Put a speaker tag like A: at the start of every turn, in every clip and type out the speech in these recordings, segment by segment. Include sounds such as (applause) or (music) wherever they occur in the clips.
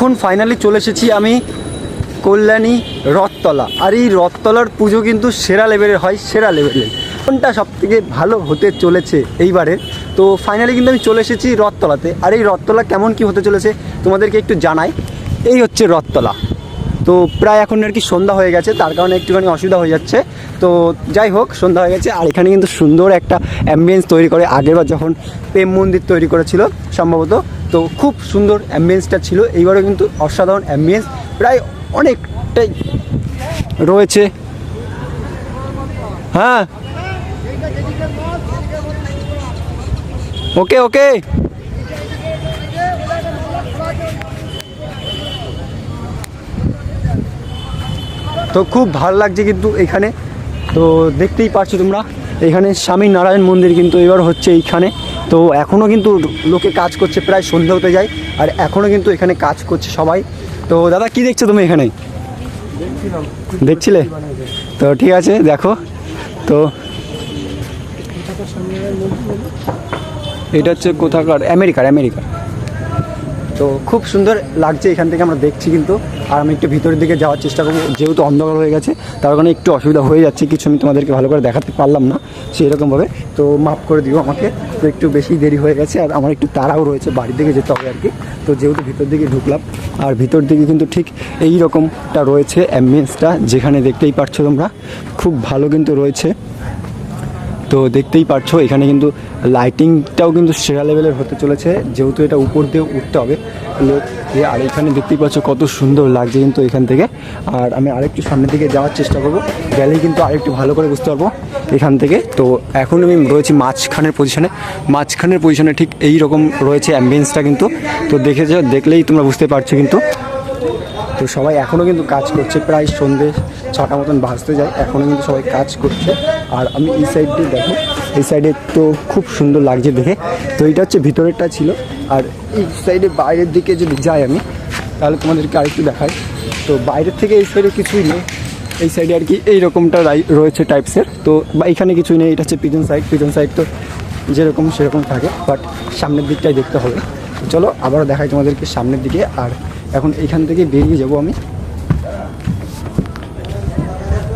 A: এখন ফাইনালি চলে এসেছি আমি কল্যাণী রথতলা। আর এই রথতলার পুজো কিন্তু সেরা লেভেলের হয়, সেরা লেভেলের কোনটা সব থেকে ভালো হতে চলেছে এইবারে? তো ফাইনালি কিন্তু আমি চলে এসেছি রথতলাতে। আর এই রথতলা কেমন কি হতে চলেছে তোমাদেরকে একটু জানাই। এই হচ্ছে রথতলা। তো প্রায় এখন আর কি সন্ধ্যা হয়ে গেছে, তার কারণে একটুখানি অসুবিধা হয়ে যাচ্ছে। তো যাই হোক, সন্ধ্যা হয়ে গেছে, আর এখানে কিন্তু সুন্দর একটা অ্যাম্বিয়েন্স তৈরি করে আগেরবার যখন প্রেম মন্দির তৈরি করেছিল সম্ভবত, তো খুব সুন্দর অ্যাম্বিয়েন্সটা ছিল। এইবারও কিন্তু অসাধারণ অ্যাম্বিয়েন্স প্রায় অনেকটাই রয়েছে। হ্যাঁ। ওকে ওকে। তো খুব ভালো লাগছে কিন্তু এখানে। তো দেখতেই পারছ তোমরা, এখানে স্বামী নারায়ণ মন্দির কিন্তু এবার হচ্ছে এইখানে। তো এখনও কিন্তু লোকে কাজ করছে, প্রায় সন্ধ্যা হতে যায়, আর এখনও কিন্তু এখানে কাজ করছে সবাই। তো দাদা, কি দেখছ তুমি এখানে? দেখছিলে? তো ঠিক আছে, দেখো। তো এটা হচ্ছে কোথাকার? আমেরিকার আমেরিকার। তো খুব সুন্দর লাগছে, এখান থেকে আমরা দেখছি কিন্তু। আর আমি একটু ভিতরের দিকে যাওয়ার চেষ্টা করব, যেহেতু অন্ধকার হয়ে গেছে, তার কারণে একটু অসুবিধা হয়ে যাচ্ছে, কিছু আমি তোমাদেরকে ভালো করে দেখাতে পারলাম না সেই রকমভাবে তো মাফ করে দিও আমাকে, তো একটু বেশি দেরি হয়ে গেছে, আর আমার একটু তাড়াও রয়েছে বাড়ির দিকে যেতে হবে আর কি। তো যেহেতু ভিতর দিকে ঢুকলাম, আর ভিতর দিকে কিন্তু ঠিক এই রকমটা রয়েছে অ্যাম্বিয়েন্সটা যেখানে দেখতেই পারছ তোমরা। খুব ভালো কিন্তু রয়েছে। তো দেখতেই পারছ, এখানে কিন্তু লাইটিংটাও কিন্তু সেরা লেভেলের হতে চলেছে, যেহেতু এটা উপর দিয়ে উঠতে হবে। আর এখানে দেখতেই পাচ্ছ কত সুন্দর লাগছে কিন্তু এখান থেকে। আর আমি আরেকটু সামনের দিকে যাওয়ার চেষ্টা করব গেলেই কিন্তু আরেকটু ভালো করে বুঝতে পারব এখান থেকে। তো এখন আমি রয়েছি মাঝখানের পজিশনে মাঝখানের পজিশনে ঠিক এই রকম রয়েছে অ্যাম্বিয়েন্সটা কিন্তু। তো দেখে দেখলেই তোমরা বুঝতে পারছ কিন্তু। তো সবাই এখনও কিন্তু কাজ করছে। প্রায় সন্ধে ছটা মতন বাজতে যায়। এখনও কিন্তু সবাই কাজ করছে। আর আমি এই সাইড দিয়ে দেখো, এই সাইডে তো খুব সুন্দর লাগছে দেখে। তো এটা হচ্ছে ভিতরেরটা ছিল। আর এই সাইডে বাইরের দিকে যদি যাই আমি, তাহলে তোমাদেরকে আরেকটু দেখাই। তো বাইরের থেকে এই সাইডে কিছুই নেই। এই সাইডে আর কি এই রকমটা রাই- রয়েছে টাইপসের তো বা এখানে কিছুই নেই। এটা হচ্ছে পিজন সাইড পিজন সাইড তো যেরকম সেরকম থাকে। বাট সামনের দিকটাই দেখতে হবে। চলো আবারও দেখাই তোমাদেরকে সামনের দিকে। আর এখন এইখান থেকে বেরিয়ে যাব আমি।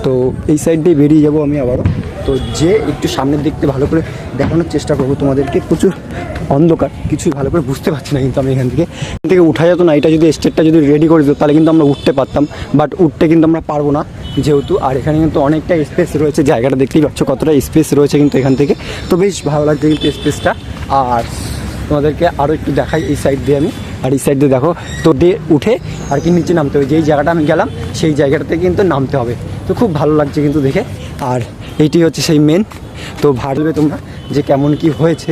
A: তো এই সাইড দিয়ে বেরিয়ে যাব আমি আবারও। তো যে একটু সামনের দিকতে ভালো করে দেখানোর চেষ্টা করব তোমাদেরকে, প্রচুর অন্ধকার, কিছুই ভালো করে বুঝতে পারছি না কিন্তু আমি এখান থেকে। এখান থেকে উঠা যেত না, এটা যদি স্টেটটা যদি রেডি করে দিত, তাহলে কিন্তু আমরা উঠতে পারতাম বাট উঠতে কিন্তু আমরা পারব না যেহেতু। আর এখানে কিন্তু অনেকটা স্পেস রয়েছে, জায়গাটা দেখতেই পাচ্ছ কতটা স্পেস রয়েছে কিন্তু এখান থেকে। তো বেশ ভালো লাগছে কিন্তু স্পেসটা আর তোমাদেরকে আরও একটু দেখাই এই সাইড দিয়ে আমি। আর এই সাইড দিয়ে দেখো, তো দে উঠে আর কি নিচে নামতে হবে। যেই জায়গাটা আমি গেলাম, সেই জায়গাটাতে কিন্তু নামতে হবে। তো খুব ভালো লাগছে কিন্তু দেখে। আর এইটি হচ্ছে সেই মেন তো ভাববে তোমরা যে কেমন কি হয়েছে।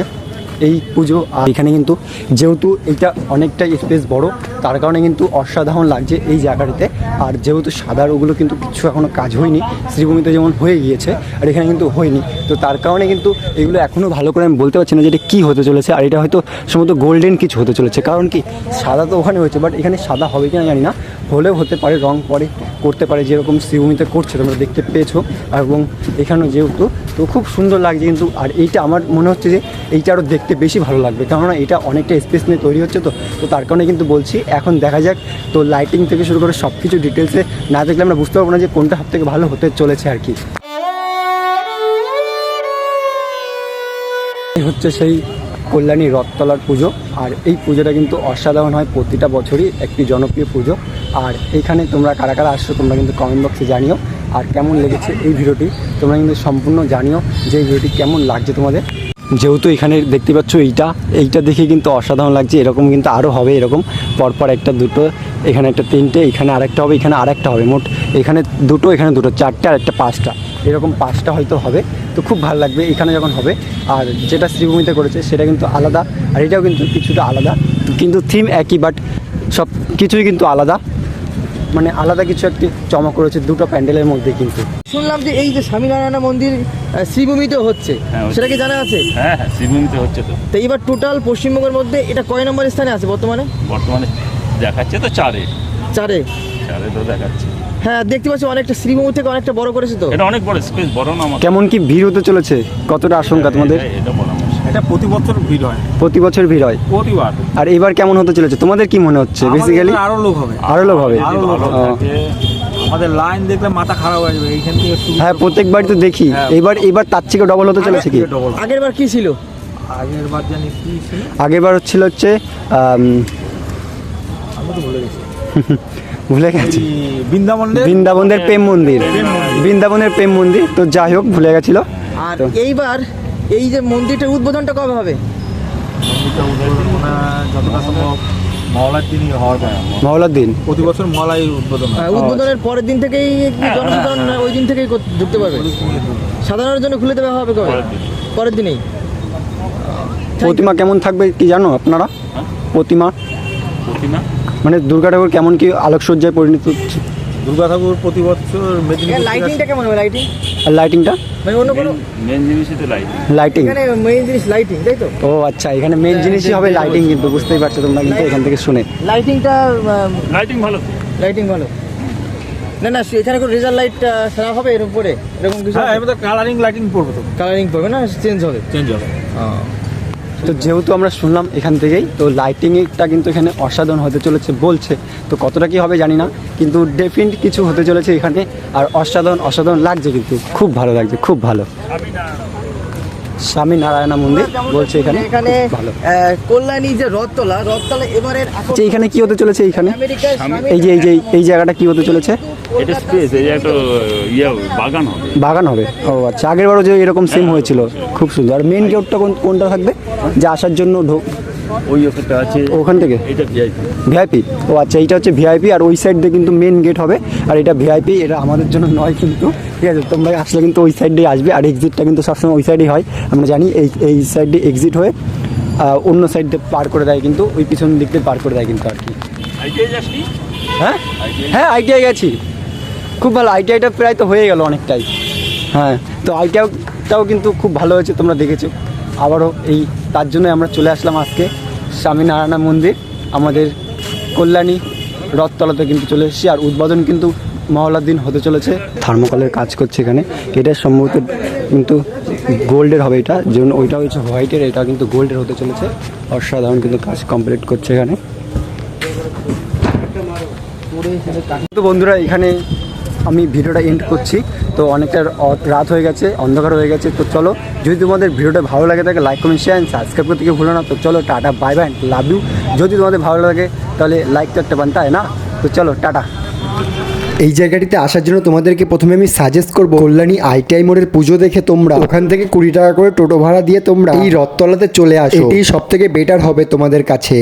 A: এই পুজো। আর এখানে কিন্তু যেহেতু এটা অনেকটা স্পেস বড়, তার কারণে কিন্তু অসাধারণ লাগছে এই জায়গাটিতে। আর যেহেতু সাদার ওগুলো কিন্তু কিছু এখনও কাজ হয়নি, শ্রীভূমিতে যেমন হয়ে গিয়েছে, আর এখানে কিন্তু হয়নি। তো তার কারণে কিন্তু এগুলো এখনও ভালো করে আমি বলতে পারছি না যে এটা কী হতে চলেছে, আর এটা হয়তো সম্ভবত গোল্ডেন কিছু হতে চলেছে। কারণ কি, সাদা তো ওখানে হয়েছে বাট এখানে সাদা হবে কিনা জানি না। হলেও হতে পারে, রং পরে করতে পারে যেরকম শ্রীভূমিতে করছে, তোমরা দেখতে পেয়েছ। এবং এখানেও যেহেতু, তো খুব সুন্দর লাগছে কিন্তু, আর এইটা আমার মনে হচ্ছে যে, এইটা আরও দেখতে বেশি ভালো লাগবে। কেননা এটা অনেকটা স্পেস নিয়ে তৈরি হচ্ছে তো তো তার কারণে কিন্তু বলছি, এখন দেখা যাক, তো লাইটিং থেকে শুরু করে সব কিছু ডিটেলসে না দেখলে আমরা বুঝতে পারব না যে, কোনটা সব থেকে ভালো হতে চলেছে আর কি। হচ্ছে সেই কল্যাণী রথতলার পুজো। আর এই পুজোটা কিন্তু অসাধারণ হয়, প্রতিটা বছরই একটি জনপ্রিয় পুজো। আর এখানে তোমরা কারা কারা আসছো তোমরা কিন্তু কমেন্ট বক্সে জানিও। আর কেমন লেগেছে এই ভিডিওটি তোমরা কিন্তু সম্পূর্ণ জানিও যে এই ভিডিওটি কেমন লাগছে তোমাদের। যেহেতু এখানে দেখতে পাচ্ছ এইটা এইটা দেখে কিন্তু অসাধারণ লাগছে। এরকম কিন্তু আরও হবে এরকম। পরপর একটা দুটো, এখানে একটা তিনটে, এখানে আরেকটা হবে, এখানে আরেকটা হবে। মোট এখানে দুটো এখানে দুটো, চারটে আর একটা পাঁচটা। এরকম পাঁচটা হয়তো হবে। তো খুব ভালো লাগবে এখানে যখন হবে। আর যেটা শ্রীভূমিতে করেছে সেটা কিন্তু আলাদা। আর এটাও কিন্তু কিছুটা আলাদা। কিন্তু থিম একই বাট সব কিছুই কিন্তু আলাদা। মানে আলাদা কিছু একটি চমক রয়েছে দুটো প্যান্ডেলের মধ্যে কিন্তু।
B: শুনলাম যে এই যে স্বামীনারায়ণ মন্দির শ্রীভূমিতে হচ্ছে।
C: হ্যাঁ, হচ্ছে।
B: সেটা কি জানা আছে?
C: হ্যাঁ হ্যাঁ শ্রীভূমিতে হচ্ছে তো।
B: তো এবার টোটাল পশ্চিমবঙ্গের মধ্যে এটা কয় নম্বর স্থানে আছে বর্তমানে?
C: বর্তমানে দেখাচ্ছে তো চারে।
B: চারে।
C: চারে তো দেখাচ্ছে।
B: হ্যাঁ দেখতে পাচ্ছি অনেকটা শ্রীভূমি থেকে অনেকটা বড় করেছে তো।
C: এটা অনেক বড় স্পেস বড় না আমাদের।
A: কেমন কি ভিড় হতে চলেছে? কতটা আশঙ্কা তোমাদের?
C: এটা- এটা বড়
D: এটা প্রতি বছর ভিড় হয়।
A: প্রতি বছর ভিড় হয়?
D: প্রতিবার।
A: আর এবার কেমন হতে চলেছে? তোমাদের কি মনে হচ্ছে বেসিক্যালি
D: আরও লোক হবে।
A: আরও লোক হবে?
D: আরও লোক
C: ভালো। থাকে।
D: আমাদের লাইন দেখলে মাথা খারাপ হয়ে যাবে। এইখান থেকে শুরু
A: হ্যাঁ প্রত্যেকবার তো দেখি।
D: হ্যাঁ।
A: এবার এবার তার থেকে ডবল হতে চলেছে কি?
D: ডবল
B: আগের বার কি ছিল?
D: আগের বার জানি কি ছিল?
A: আগেরবার হচ্ছিল হচ্ছে আম,
D: আমি তো ভুলে গেছি। (laughs)
A: ভুলে গেছি।
D: বৃন্দাবনের?
A: বৃন্দাবনের প্রেম মন্দির। বৃন্দাবনের প্রেম মন্দির। তো যাই হোক ভুলে গেছিল।
B: আর এইবার এই যে মন্দিরটার উদ্বোধনটা কবে হবে?
D: মনে হয় মহলার দিনই হওয়ার
A: মহলার দিন।
D: প্রতি বছর মহলাই উদ্বোধন
B: উদ্বোধনের পরের দিন থেকেই জনসাধারণ ওই দিন থেকেই ঢুকতে পারবে? সাধারণের জন্য খুলে দেওয়া হবে কবে?
C: পরের
B: দিনেই।
A: প্রতিমা কেমন থাকবে কি জানো আপনারা?
C: হ্যাঁ?
A: প্রতিমা?
C: প্রতিমা?
A: মানে দুর্গা ঠাকুর কেমন কি আলোকসজ্জায় পরিণত হচ্ছে?
D: দুর্গা ঠাকুর প্রতি বছর মেদিনীপুর
B: লাইটিংটা কেমন হবে লাইটিং
A: আর লাইটিংটা
B: মানে অন্য কোনো
C: মেন জিনিসই তো লাইট
A: লাইটিং
B: এখানে মেইন জিনিস লাইটিং তাই তো?
A: ও আচ্ছা এখানে মেন জিনিসই হবে লাইটিং কিন্তু বুঝতেই পারছ তোমরা কিন্তু এখান থেকে শুনে।
B: লাইটিংটা
C: লাইটিং ভালো।
B: লাইটিং ভালো। না না এখানে কোনো রেজাল্ট লাইট সারা হবে এর উপরে? এরকম কিছু
D: হ্যাঁ এবার তো কালারিং লাইটিং পড়বে তো।
B: কালারিং করবে না চেঞ্জ হবে?
D: চেঞ্জ হবে।
A: তো যেহেতু আমরা শুনলাম এখান থেকেই, তো লাইটিংটা কিন্তু এখানে অসাধারণ হতে চলেছে, বলছে। তো কতটা কি হবে জানি না, কিন্তু ডেফিনেট কিছু হতে চলেছে এখানে, আর অসাধারণ অসাধারণ লাগছে কিন্তু। খুব ভালো লাগছে, খুব ভালো। স্বামী নারায়ণা মন্দির বলছে এখানে।
B: এখানে
A: ভালো।
B: কল্যাণী যে রথতলা রথতলা এবারে
A: আচ্ছা এখানে কি হতে চলেছে এইখানে এই যে এই যে এই জায়গাটা কি হতে চলেছে?
C: এটা স্পেস এই একটা ইয়ে বাগান হবে।
A: বাগান হবে। ও আচ্ছা আগের বারও যে এরকম সেম হয়েছিল। খুব সুন্দর। আর মেন গেটটা কোন কোনটা থাকবে? যে আসার জন্য ঢোক
C: ওই ওখানটা আছে।
A: ওখান থেকে?
C: এটা ভিআইপি
A: ভিআইপি ও আচ্ছা এইটা হচ্ছে ভিআইপি আর ওই সাইড দিয়ে কিন্তু মেন গেট হবে। আর এটা ভিআইপি এটা আমাদের জন্য নয় কিন্তু। ঠিক আছে তোমরা আসলে কিন্তু ওই সাইড দিয়ে আসবে আর এক্সিটটা কিন্তু সবসময় ওই সাইডেই হয়। আমরা জানি এই এই সাইড দিয়ে এক্সিট হয়ে অন্য সাইড দিয়ে পার করে দেয় কিন্তু ওই পিছন দিক দিয়ে পার করে দেয় কিন্তু আর কি। হ্যাঁ? হ্যাঁ আইটিআই গেছি। খুব ভালো আইটিআইটা প্রায় তো হয়ে গেল অনেকটাই। হ্যাঁ তো আইটিআইটাও কিন্তু খুব ভালো হয়েছে তোমরা দেখেছ। আবারও এই তার জন্য আমরা চলে আসলাম আজকে স্বামীনারায়ণা মন্দির। আমাদের কল্যাণী রথতলাতে কিন্তু চলে এসেছি আর উদ্বোধন কিন্তু মহলার দিন হতে চলেছে। থার্মোকলের কাজ করছে এখানে। এটা সম্ভবত কিন্তু গোল্ডের হবে এটা। যেমন ওইটা হচ্ছে হোয়াইটের, এটা কিন্তু গোল্ডের হতে চলেছে। অসাধারণ কিন্তু কাজ কমপ্লিট করছে এখানে। তো বন্ধুরা, এখানে আমি ভিডিওটা এন্ড করছি। তো অনেকটা রাত হয়ে গেছে অন্ধকার হয়ে গেছে। তো চলো যদি তোমাদের ভিডিওটা ভালো লাগে থাকে লাইক কমেন্ট শেয়ার সাবস্ক্রাইব করতে কেউ ভুলো না। তো চলো tata bye bye love you যদি তোমাদের ভালো লাগে তাহলে লাইক করতে পারেন তাই না? তো চলো টাটা।
E: এই জায়গাটিতে আসার জন্য তোমাদেরকে প্রথমে আমি সাজেস্ট করব কল্যাণী আইটিআই মোড়ের পুজো দেখে তোমরা। ওখান থেকে কুড়ি টাকা করে টোটো ভাড়া দিয়ে তোমরা এই রথতলাতে চলে আসো। এটি সব থেকে বেটার হবে তোমাদের কাছে।